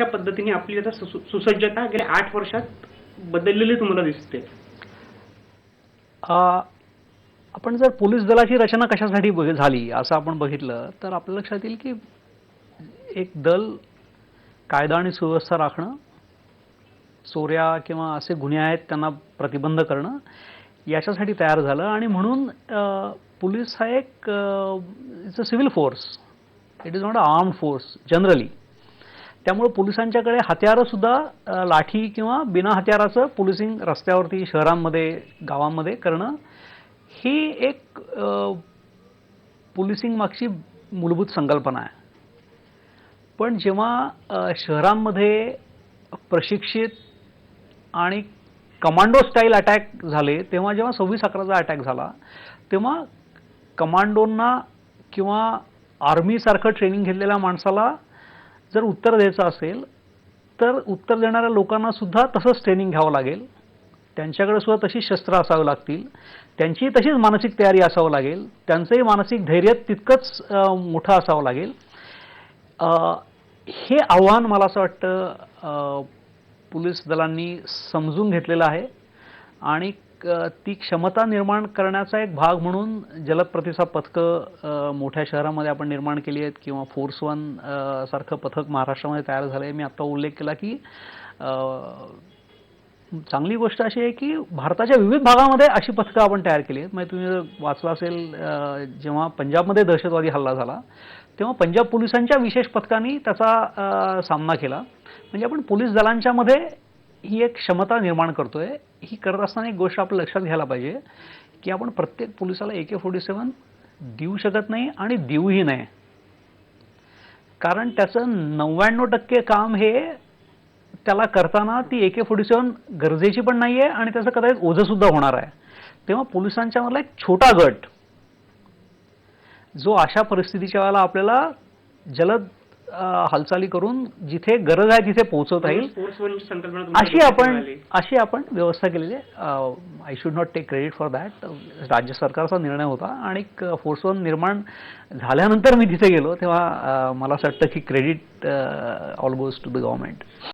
अशा पद्धतीने आपली आता सुसज्जता गेल्या आठ वर्षात बदललेली तुम्हाला दिसते. आपण जर पोलीस दलाची रचना कशासाठी बघ- झाली असं आपण बघितलं तर आपल्या लक्षात येईल की एक दल कायदा आणि सुव्यवस्था राखणं चोऱ्या किंवा असे गुन्हे आहेत त्यांना प्रतिबंध करणं याच्यासाठी तयार झालं. आणि म्हणून पोलीस हा एक it's a civil force it is not a armed force generally त्यामुळे पोलिसांच्याकडे हत्यारंसुद्धा सुद्धा लाठी किंवा बिना हत्याराचं पोलिसिंग रस्त्यावरती शहरांमध्ये गावांमध्ये करणं ही एक पोलिसिंग मागची मूलभूत संकल्पना आहे. पण जेव्हा शहरांमध्ये प्रशिक्षित आणि कमांडो स्टाईल अटॅक झाले तेव्हा जेव्हा सव्वीस अकराचा अटॅक झाला तेव्हा कमांडोंना किंवा आर्मीसारखं ट्रेनिंग घेतलेल्या माणसाला जर उत्तर द्यायचं असेल तर उत्तर देणाऱ्या लोकांना सुद्धा तसंच ट्रेनिंग घ्यावं लागेल. त्यांच्याकडे सुद्धा तशी शस्त्र असावी लागतील. त्यांची तशीच मानसिक तयारी असावं लागेल. त्यांचंही मानसिक धैर्य तितकंच मोठं असावं लागेल. हे आव्हान मला असं वाटतं पोलीस दलांनी समजून घेतलेलं आहे. आणि ती क्षमता निर्माण करण्याचा एक भाग म्हणून जलद प्रतिसाद पथकं मोठ्या शहरामध्ये आपण निर्माण केली आहेत किंवा फोर्स वन सारखं पथक महाराष्ट्रामध्ये तयार झालं आहे. मी आत्ता उल्लेख केला की चांगली गोष्ट अशी आहे की भारताच्या विविध भागामध्ये अशी पथकं आपण तयार केली आहेत. म्हणजे तुम्ही जर वाचलं असेल जेव्हा पंजाबमध्ये दहशतवादी हल्ला झाला तेव्हा पंजाब पोलिसांच्या विशेष पथकांनी त्याचा सामना केला. म्हणजे आपण पोलीस दलांच्यामध्ये ही एक क्षमता निर्माण करतोय. ही करत असताना एक गोष्ट आपल्या लक्षात घ्यायला पाहिजे की आपण प्रत्येक पोलिसाला ए के फोर्टी सेवन देऊ शकत नाही आणि देऊही नाही. कारण त्याचं नव्याण्णव टक्के काम हे त्याला करताना ती ए के फोर्टी सेवन गरजेची पण नाही आहे आणि त्याचं कदाचित ओझं सुद्धा होणार आहे. तेव्हा पोलिसांच्या मधला एक छोटा गट जो अशा परिस्थितीच्या वेळेला आपल्याला जलद हालचाली करून जिथे गरज आहे तिथे पोहोचवता येईल. अशी आपण? अशी आपण व्यवस्था केलेली आहे. I should not take credit for that राज्य सरकारचा निर्णय होता आणि फोर्स वन निर्माण झाल्यानंतर मी तिथे गेलो तेव्हा मला असं वाटतं की credit all goes to the government